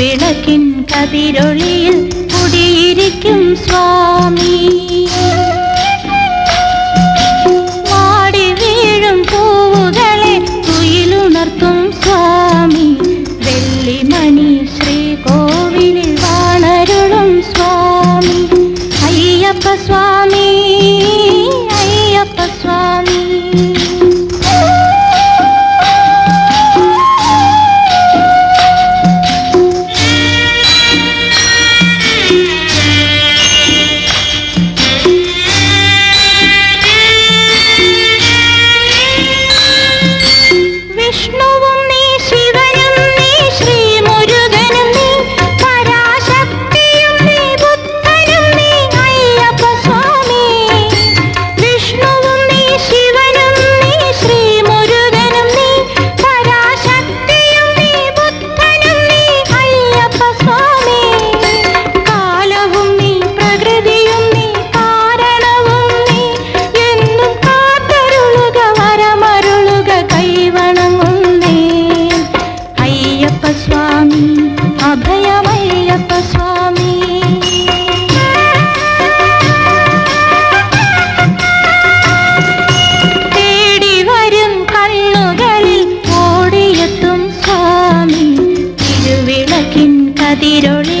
വിളക്കിൻ കതിരൊളിയിൽ കുടിയിരിക്കും Swami. ഉലകിൻ കതിരൊളി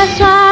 If I